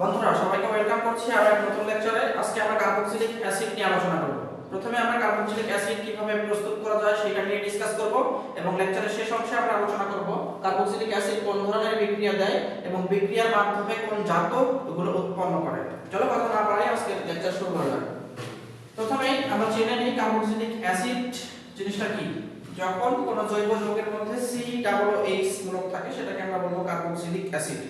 বন্ধুরা, সবাইকে ওয়েলকাম করছি আবার এক নতুন লেকচারে আজকে আমরা কার্বক্সিলিক অ্যাসিড নিয়ে আলোচনা করব। প্রথমে আমরা কার্বক্সিলিক অ্যাসিড কীভাবে প্রস্তুত করা যায় সেটা নিয়ে ডিসকাস করব এবং লেকচারের শেষ অংশে আমরা আলোচনা করব কার্বক্সিলিক অ্যাসিড কোন ধরনের বিক্রিয়া দেয় এবং বিক্রিয়ার মাধ্যমে কোন জাত এগুলো উৎপন্ন করে। চলো কথা না বাড়াই আজকে লেকচার শুরু করা যাক। প্রথমেই আমরা জেনে নিই কার্বক্সিলিক অ্যাসিড জিনিসটা কি। যখন কোন জৈব যৌগের মধ্যে সি ডাবল এইচ মূলক থাকে, সেটাকে আমরা বলব কার্বক্সিলিক অ্যাসিড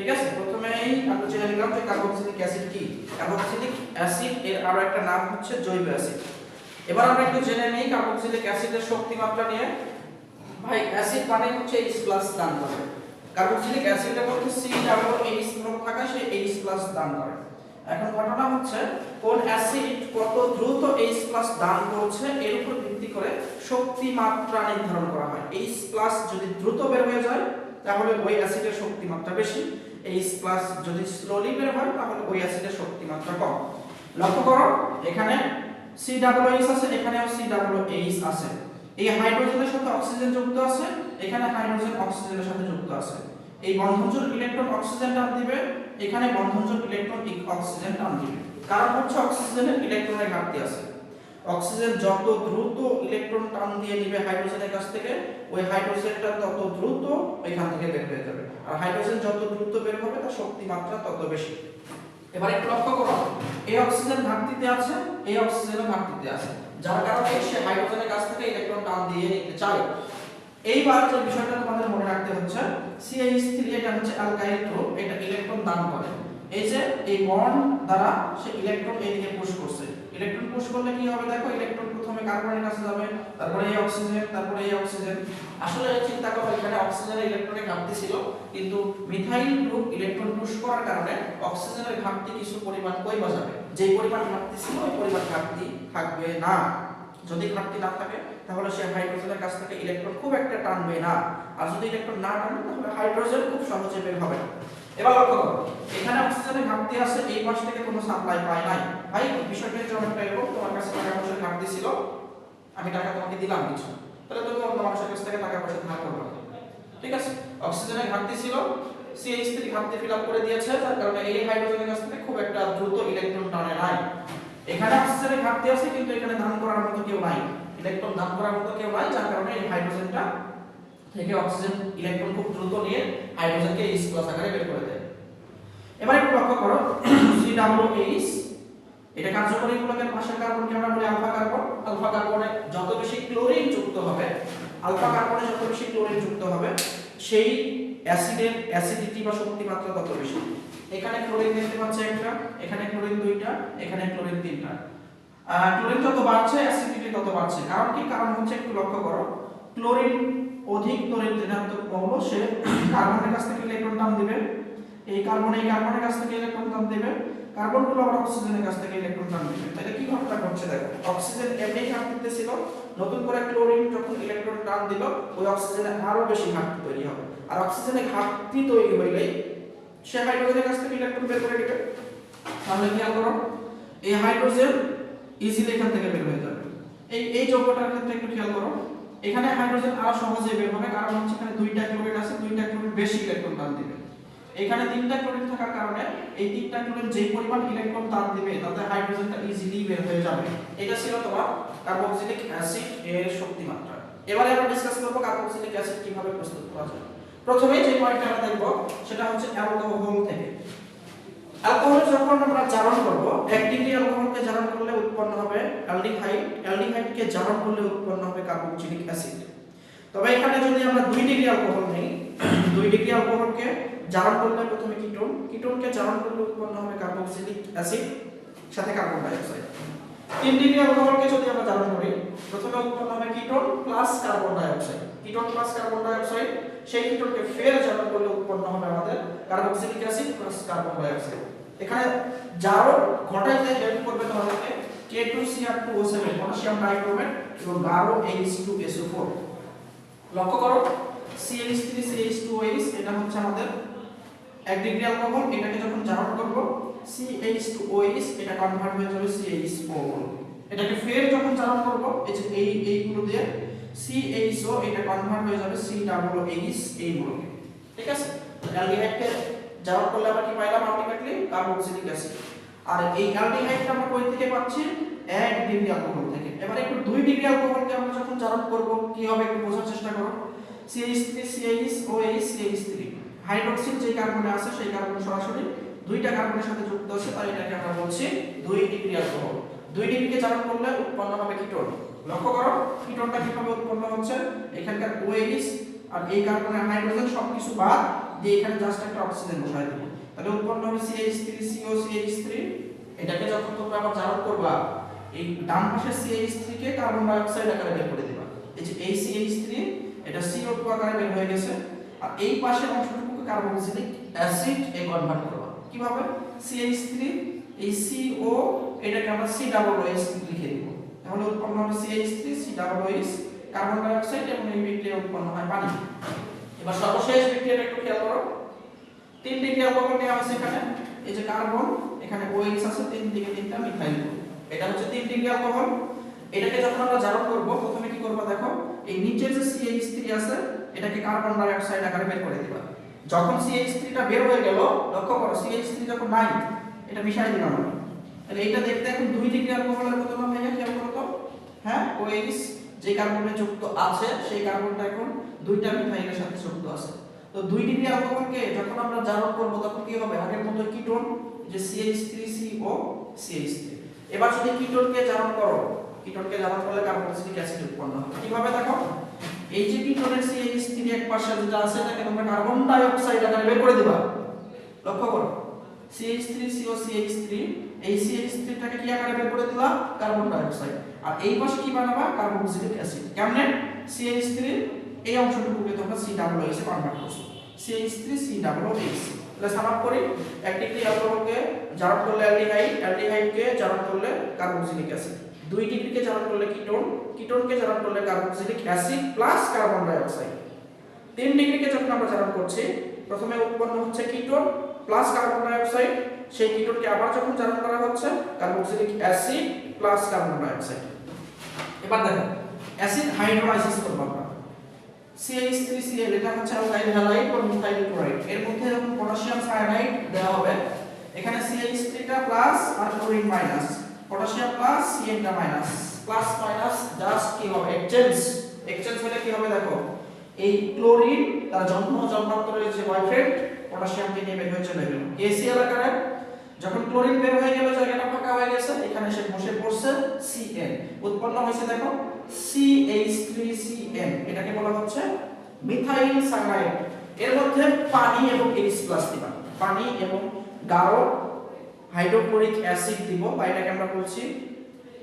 ঠিক আছে? প্রথমেই আমরা জেনে নিলাম যে কার্বক্সিলিক অ্যাসিড কি? কার্বক্সিলিক অ্যাসিড এর আরও একটা নাম হচ্ছে জৈব অ্যাসিড। এবার আমরা একটু জেনে নিই কার্বক্সিলিক অ্যাসিডের শক্তি মাত্রা নিয়ে। ভাই, অ্যাসিড মানে হচ্ছে H দান করে। কার্বক্সিলিক অ্যাসিডের মধ্যে C ডাবল H মূলক থাকা সে H দান করে। এখন ঘটনা হচ্ছে, কোন অ্যাসিড কত দ্রুত H দান করছে, এর উপর ভিত্তি করে শক্তি মাত্রা নির্ধারণ করা হয়। H যদি দ্রুত বের হয়ে যায় তাহলে ওই অ্যাসিডের শক্তি মাত্রা বেশি, H প্লাস যদি স্লোলি বের হয়, তাহলে ওই অ্যাসিডের শক্তি মাত্রা কম। লক্ষ্য করো, এখানে C ডাবল H আছে, এখানেও C ডাবল H আছে। এই হাইড্রোজেনের সাথে অক্সিজেন যুক্ত আছে, এখানে হাইড্রোজেন অক্সিজেনের সাথে যুক্ত আছে। এই বন্ধনজোড় ইলেকট্রন অক্সিজেন টান দিবে, এখানে বন্ধনজোড় ইলেকট্রন অক্সিজেন টান দিবে। কারণ হচ্ছে অক্সিজেনের ইলেকট্রনের ঘাটতি আছে। অক্সিজেন যত দ্রুত ইলেকট্রন টান দিয়ে নিবে হাইড্রোজেনের কাছ থেকে, ওই হাইড্রোজেনটা তত দ্রুত এখান থেকে বের হয়ে যাবে। আর হাইড্রোজেন যত দ্রুত বের হবে, তার শক্তি মাত্রা তত বেশি। এবার একটু লক্ষ্য করো, এই অক্সিজেন ঘাটতিতে আছে, এই অক্সিজেনও ঘাটতিতে আছে। যার কারণে সে হাইড্রোজেনের কাছ থেকে ইলেকট্রন টান দিয়ে নিতে চায়। এইবার যে বিষয়টা তোমাদের মনে রাখতে হচ্ছে CH3 এটা হচ্ছে অ্যালকাইল গ্রুপ এটা ইলেকট্রন দান করে। এই যে এই বন্ড দ্বারা সে ইলেকট্রন এদিকে পুশ করছে। ইলেকট্রন পুশ করলে কি হবে? দেখো ইলেকট্রন প্রথমে কার্বনের কাছে যাবে তারপরে এই অক্সিজেন তারপরে এই অক্সিজেন আসলে চিন্তা করো, এখানে অক্সিজেনের ইলেকট্রনের ঘাটতি ছিল, কিন্তু মিথাইল গ্রুপ ইলেকট্রন পুশ করার কারণে অক্সিজেনের ঘাটতি কিছু পরিমাণ কমে যাবে। যে পরিমাণ ঘাটতি ছিল, ওই পরিমাণ ঘাটতি থাকবে না। যদি ঘাটতি না থাকে, তাহলে সে হাইড্রোজেনের কাছ থেকে ইলেকট্রন খুব একটা টানবে না। আর যদি ইলেকট্রন না টানে, তাহলে হাইড্রোজেন খুব সহজে বের হবে না। এবার লক্ষ্য করো, এখানে অক্সিজেনের ঘাটতি আছে, এই পাশ থেকে কোনো সাপ্লাই পায় নাই। ভাই, বিষয়টা যেমন একটা এরকম, তোমার কাছে টাকা পয়সার ঘাটতি ছিল, আমি টাকা তোমাকে দিলাম কিছু। তাহলে তুমি অন্য মানুষের কাছ থেকে টাকা পয়সা ধার করবে। ঠিক আছে? অক্সিজেনের ঘাটতি ছিল CH3 ঘাটতি ফিল আপ করে দিয়েছে, যার কারণে এই হাইড্রোজেনের কাছ থেকে খুব একটা দ্রুত ইলেকট্রন টানে নাই। এখানে অক্সিজেনের ঘাটতি আছে, কিন্তু এখানে ধান করার মতো কেউ নাই। ইলেকট্রন ধান করার মতো কেউ নাই, যার কারণে এই হাইড্রোজেনটা থেকে অক্সিজেন ইলেকট্রন খুব দ্রুত নিয়ে হাইড্রোজেনকে প্লাস আকারে বের করে দেয়। এবার একটু লক্ষ্য করো COOH এটা কার্যকরী মূলকের পাশের কার্বনকে আমরা বলি আলফা কার্বন আলফা কার্বনে যত বেশি ক্লোরিন যুক্ত হবে আলফা কার্বনে যত বেশি ক্লোরিন যুক্ত হবে, সেই অ্যাসিডের অ্যাসিডিটি বা শক্তি মাত্রা তত বেশি। এখানে ক্লোরিন দেখতে পাচ্ছি একটা, এখানে ক্লোরিন দুইটা, এখানে ক্লোরিন তিনটা। ক্লোরিন যত বাড়ছে অ্যাসিডিটি তত বাড়ছে। কারণ কি? কারণ হচ্ছে একটু লক্ষ্য করো ক্লোরিন অধিক ক্লোরিন ঋণাত্মক মৌল সে কার্বনের কাছ থেকে ইলেকট্রন টান দিবে। এই কার্বন, এই কার্বনের কাছ থেকে ইলেকট্রন টান দিবে। কার্বনগুলো আবার অক্সিজেনের কাছ থেকে ইলেকট্রন টান দিবে। তাহলে কি ঘটনা ঘটছে দেখো, অক্সিজেন এমনি ঘাটতিতে ছিল নতুন করে ক্লোরিন যখন ইলেকট্রন টান দিল, ওই অক্সিজেনে আরও বেশি ঘাটতি তৈরি হবে। আর অক্সিজেনে ঘাটতি তৈরি হইলে সে হাইড্রোজেনের কাছ থেকে ইলেকট্রন বের করে দিবে। তাহলে খেয়াল করো, এই হাইড্রোজেন ইজিলি এখান থেকে বের হয়ে যাবে। এই এই যৌগটার ক্ষেত্রে একটু খেয়াল করো। এখানে হাইড্রোজেন আরও সহজে বের হবে, কারণ হচ্ছে এখানে দুইটা ক্লোরিন আছে, দুইটা ক্লোরিন বেশি ইলেকট্রন টান দিবে। এখানে তিনটা ক্লোরিন থাকার কারণে এই তিনটা ক্লোরিন যে পরিমাণ ইলেকট্রন টান দিবে, তাতে হাইড্রোজেনটা ইজিলি বের হয়ে যাবে। এটা ছিল তোমার কার্বক্সিলিক অ্যাসিড এর শক্তি মাত্রা এবারে আমরা ডিসকাস করব কার্বক্সিলিক অ্যাসিড কীভাবে প্রস্তুত করা যায়। প্রথমে যে পয়েন্টটা আমরা দেখব, সেটা হচ্ছে অ্যালকোহল থেকে। অ্যালকোহল যখন আমরা জারণ করব এক ডিগ্রি অ্যালকোহলকে জারণ করলে উৎপন্ন হবে অ্যালডিহাইড। অ্যালডিহাইডকে জারণ করলে উৎপন্ন হবে কার্বক্সিলিক অ্যাসিড। তবে এখানে যদি আমরা দুই ডিগ্রি অ্যালকোহল নেই, দুই ডিগ্রি অ্যালকোহলকে জারণ করলে প্রথমে কিটোন। কিটোনকে জারণ করলে উৎপন্ন হবে কার্বক্সিলিক অ্যাসিড, সাথে কার্বন ডাই অক্সাইড তিন ডিগ্রি অ্যালকোহলকে যদি আমরা জারণ করি, প্রথমে উৎপন্ন হবে ketone plus carbon dioxide ketone plus carbon dioxide সেই কিটোনকে ফের জারণ করলে উৎপন্ন হবে আমাদের carboxylic acid plus carbon dioxide এখানে জারণ ঘটাইতে হেল্প করবে তোমাদেরকে K2Cr2O7 পটাশিয়াম ডাইক্রোমেট এবং 12H2SO4 লক্ষ্য করো CH3 CH2OH এটা হচ্ছে আমাদের এক ডিগ্রি অ্যালকোহল এটাকে যখন জারণ করব CH2OH এটা কনভার্ট হয়ে যাবে CH4 এটাকে ফের যখন জারণ করব, এই যে এই এইগুলো দিয়ে CHO এটা কনভার্ট হয়ে যাবে COOH এইগুলো ঠিক আছে? অ্যালডিহাইডকে জারণ করলে আমরা কি পাইলাম? আলটিমেটলি কার্বক্সিলিক অ্যাসিড আর এই অ্যালডিহাইডটা আমরা কই থেকে পাচ্ছি? এক ডিগ্রি অ্যালকোহল থেকে। এবার একটু দুই ডিগ্রি অ্যালকোহলকে আমরা যখন জারণ করব, কি হবে একটু বোঝার চেষ্টা করো। CH3 CH OH CH3 hydroxyl যে কার্বনে আছে, সেই কার্বন সরাসরি দুইটা কার্বনের সাথে যুক্ত আছে তাই এটাকে আমরা বলছি দুই ডিগ্রি অ্যালকোহল দুই ডিগ্রিকে জারণ করলে উৎপন্ন হবে কিটোন লক্ষ্য করো কিটোনটা কীভাবে উৎপন্ন হচ্ছে? এখানকার OH আর এই কার্বনের হাইড্রোজেন সবকিছু বাদ দিয়ে এখানে জাস্ট একটা অক্সিজেন বসাই দেবো। তাহলে উৎপন্ন হবে CH3CO CH3 এটাকে যখন তোমরা আবার জারণ করবা, এই ডান পাশের CH3 কে কার্বন ডাই অক্সাইড আকারে বের করে দিবা। এই যে এই CH3 এটা CO2 আকারে বের হয়ে গেছে। আর এই পাশের অংশটুকুকে কার্বক্সিলিক অ্যাসিড এ কনভার্ট করবা। কীভাবে? CH3 এই CO এটাকে আমরা C ডাবল লিখে দিব। তাহলে উৎপন্ন হবে CH3 C double OH carbon dioxide এবং এই বিক্রিয়া উৎপন্ন হয় পানি। এবার সর্বশেষ বিক্রিয়াটা একটু খেয়াল করো। তিন ডিগ্রি অ্যালকোহল নেওয়া হয়েছে এখানে? এই যে কার্বন, এখানে OH আছে তিন দিকে তিনটা মিথাইল এটা হচ্ছে তিন ডিগ্রি অ্যালকোহল এটাকে যখন আমরা জারণ করব, প্রথমে কি করব দেখো, এই নিচের যে CH3 আছে, এটাকে কার্বন ডাই অক্সাইড আকারে বের করে দিবা। যখন CH3 টা বের হয়ে গেল, লক্ষ্য করো CH3 যখন নাই, এটা মিশাই দিলাম আমি তাহলে এটা দেখতে এখন দুই ডিগ্রি অ্যালকোহলের মতো না ভাইয়া খেয়াল করো হ্যাঁ OH যে কার্বনে যুক্ত আছে, সেই কার্বনটা এখন দুইটা মিথাইলের সাথে যুক্ত আছে। তো দুই ডিগ্রি অ্যালকোহলকে যখন আমরা জারণ করব, তখন কি হবে? আগের মতো কিটোন যে CH3CO CH3 এবার যদি কিটোনকে জারণ করো কিটোনকে জারণ করলে কার্বক্সিলিক অ্যাসিড উৎপন্ন হবে। কীভাবে দেখো? এই যে কিটোনের CH3 এক পাশে যেটা আছে, এটাকে তোমরা কার্বন ডাই অক্সাইড আকারে বের করে দিবা। লক্ষ্য করো। CH3CO CH3 এই CH3 টাকে কি আকারে বের করে দিলা কার্বন ডাই অক্সাইড আর এই পাশে কি বানাবা? কার্বক্সিলিক অ্যাসিড কেমনে? CH3 এই অংশটুকুকে তোমরা C ডাবল OH এ কনভার্ট করছ। CH3 C ডাবল OH তাহলে সাম আপ করি। একটি অ্যালকোহলকে জারণ করলে অ্যালডিহাইড অ্যালডিহাইডকে জারণ করলে কার্বক্সিলিক অ্যাসিড দুই ডিগ্রিকে জারণ করলে কিটোন কিটোনকে জারণ করলে carboxylic acid plus carbon dioxide তিন ডিগ্রিকে যখন আমরা জারণ করছি, প্রথমে উৎপন্ন হচ্ছে ketone plus carbon dioxide সেই কিটোনকে আবার যখন জারণ করা হচ্ছে, carboxylic acid plus carbon dioxide এবার দেখো, অ্যাসিড হাইড্রোলাইসিস করব আমরা। CH3Cl এটা হচ্ছে অ্যালকাইল হ্যালাইড বা মিথাইল ক্লোরাইড এর মধ্যে যখন পটাশিয়াম সায়ানাইড দেওয়া হবে। এখানে CH3 টা প্লাস আর chlorine minus potassium plus Cl টা মাইনাস প্লাস মাইনাস জাস্ট কি হবে? এক্সচেঞ্জ এক্সচেঞ্জ হলে কি হবে দেখো? এই ক্লোরিন তার জন্ম, জন্মান্তরের যে বয়ফ্রেন্ড পটাশিয়ামকে নিয়ে বের হয়ে চলে গেল। KCl আকারে যখন ক্লোরিন বের হয়ে গেল, জায়গাটা ফাঁকা হয়ে গেছে, এখানে সে বসে পড়ছে Cl উৎপন্ন হয়েছে দেখো CH3Cl এটাকে বলা হচ্ছে মিথাইল সায়ানাইড এর মধ্যে পানি এবং H দিবা। পানি এবং গাঢ় হাইড্রোক্লোরিক অ্যাসিড দিব, বা এটাকে আমরা বলছি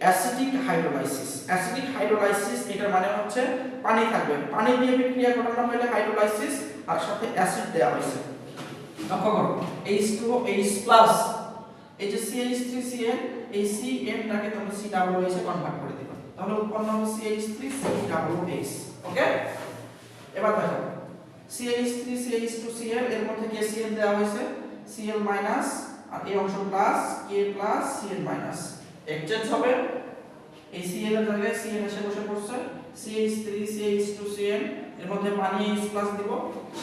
অ্যাসিডিক হাইড্রোলাইসিস। অ্যাসিডিক হাইড্রোলাইসিস, এটার মানে হচ্ছে পানি থাকবে। পানি দিয়ে বিক্রিয়া ঘটানো হলে হাইড্রোলাইসিস আর সাথে অ্যাসিড দেওয়া হয়েছে। লক্ষ্য করো H2O H এই যে CH3Cl এই Cl টাকে তোমরা C ডাবল OH এ কনভার্ট করে দিবা। তাহলে উৎপন্ন হবে CH3 C ডাবল OH ওকে এবার দেখো CH3 CH2Cl এর মধ্যে কে KCl দেওয়া হয়েছে? Cl মাইনাস আর এই অংশ plus K plus Cl minus exchange হবে। এই Cl এর জায়গায় Cl এসে বসে পড়ছে। CH3 CH2Cl এর মধ্যে পানি H প্লাস দিব।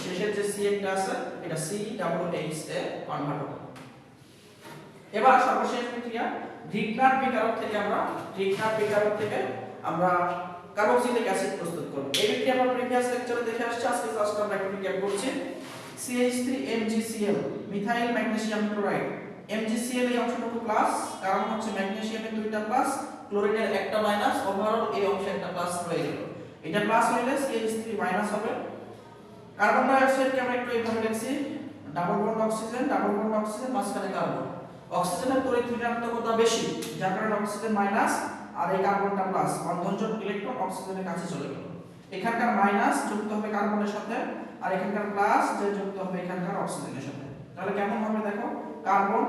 শেষের যে Cl টা আছে, এটা C ডাবল H এ কনভার্ট হবে। এবার সর্বশেষ বিক্রিয়া রিগনার বিকারক থেকে আমরা রিগনার বিকারক থেকে আমরা কার্বক্সিলিক অ্যাসিড প্রস্তুত করব। এই বিক্রিয়া আমরা প্রিভিয়াস লেকচারে দেখে আসছি, আজকে জাস্ট আমরা একটু রিক্যাপ করছি। CH3 MgCl methyl magnesium chloride MgCl এই অংশটুকু প্লাস কারণ হচ্ছে ম্যাগনেসিয়ামের দুইটা প্লাস ক্লোরিনের একটা মাইনাস ওভারঅল এই অংশে একটা প্লাস হয়ে গেল। এটা প্লাস হইলে CH3 মাইনাস হবে। কার্বন ডাই অক্সাইডকে আমরা একটু এইভাবে লিখছি double bond oxygen double bond oxygen মাঝখানে কার্বন অক্সিজেনের তড়িৎ ঋণাত্মকতা বেশি, যার কারণে অক্সিজেন মাইনাস আর এই কার্বনটা প্লাস বন্ধনজোট ইলেকট্রন অক্সিজেনের কাছে চলে গেল। এখানকার মাইনাস যুক্ত হবে কার্বনের সাথে, আর এখানকার প্লাস যে যুক্ত হবে এখানকার অক্সিজেনের সাথে। তাহলে কেমন হবে দেখো? কার্বন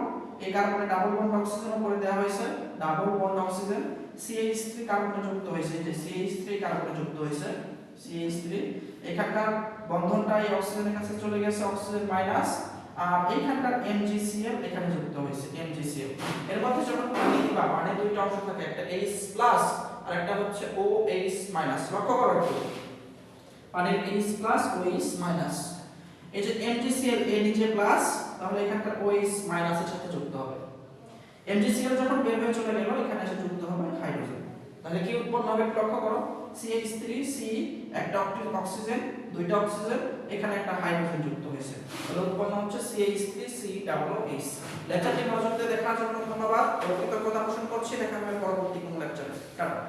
এই কার্বনে ডাবল বন্ড অক্সিজেন উপরে দেওয়া হয়েছে। ডাবল বন্ড অক্সিজেন CH3 কার্বনে যুক্ত হয়েছে। যে CH3 কার্বনে যুক্ত হয়েছে CH3 এখানকার বন্ধনটা এই অক্সিজেনের কাছে চলে গেছে অক্সিজেন মাইনাস আর এইখানকার MgCl এখানে যুক্ত হয়েছে MgCl এর মধ্যে যখন পানি দিবা পানি দুইটা অংশ থাকে, একটা H প্লাস আর একটা হচ্ছে OH মাইনাস লক্ষ্য করো একটু। পানির H প্লাস OH মাইনাস এই যে MgCl এ নিচে প্লাস তাহলে এখানকার ওএইচ মাইনাসের সাথে যুক্ত হবে। এমজিসিএল যখন বের হয়ে চলে গেল, এখানে এসে যুক্ত হবে হাইড্রোজেন তাহলে কি উৎপন্ন হবে লক্ষ্য করো। CH3 C, একটা অক্সিজেন, দুইটা অক্সিজেন, এখানে একটা হাইড্রোজেন যুক্ত হয়েছে উৎপন্ন হচ্ছে CH3 C ডাবল এইচ লেকচারটি মনোযোগ দিয়ে দেখার জন্য ধন্যবাদ। পরবর্তী কথা পোষণ করছি, দেখা হবে পরবর্তী কোনো লেকচারে কারণ